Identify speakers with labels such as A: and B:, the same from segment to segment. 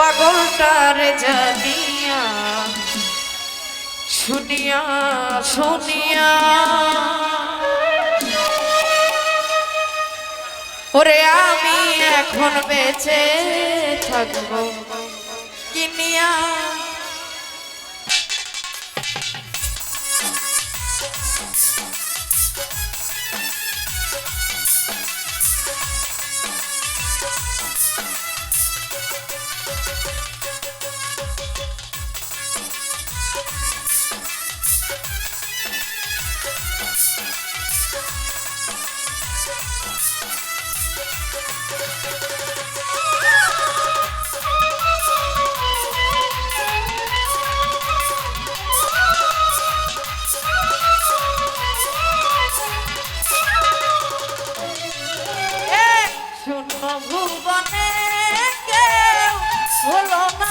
A: পাগলটারে জানিয়া শুনিয়া শুনিয়া। ওরে আমি এখন বেঁচে থাকব কিনিয়া শূন্য ভুবনে কেউ হলো না।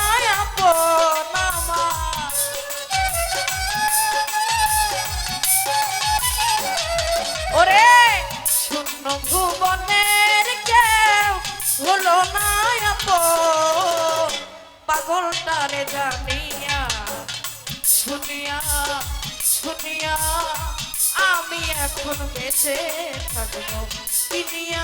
A: ভুবনের কেউ হলো না আপন। পাগলটারে জানিয়া শুনিয়া শুনিয়া আমি এখন বেঁচে থাকব কিনিয়া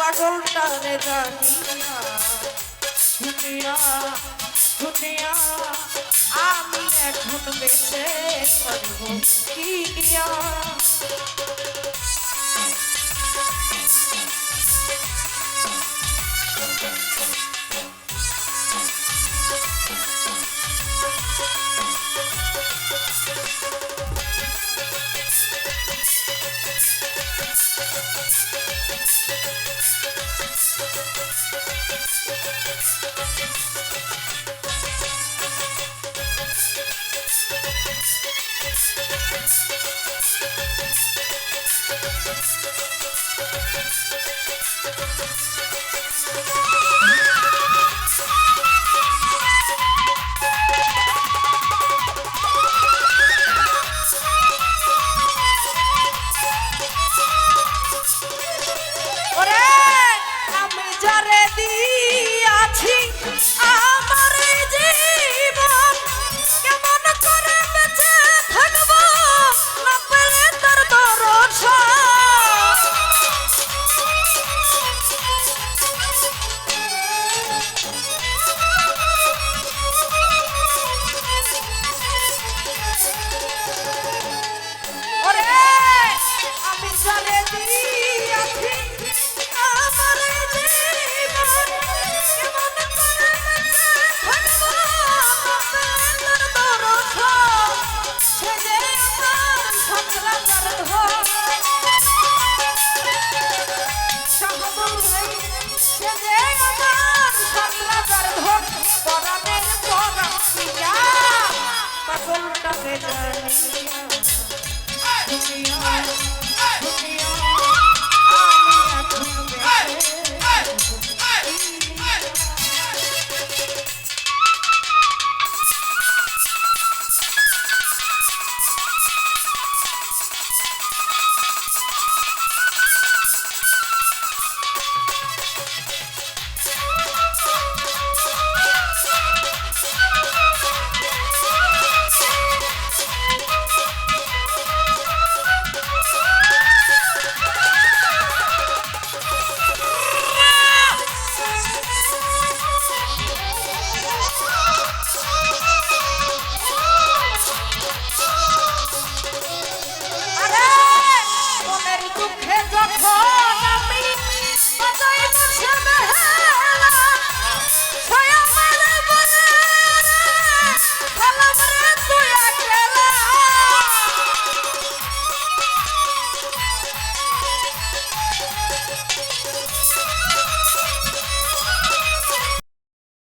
A: পাগলটারে জানিয়া শুনিয়া শুনিয়া আমি এখন বেঁচে থাকব কিনিয়া ওরে Hey! Hey!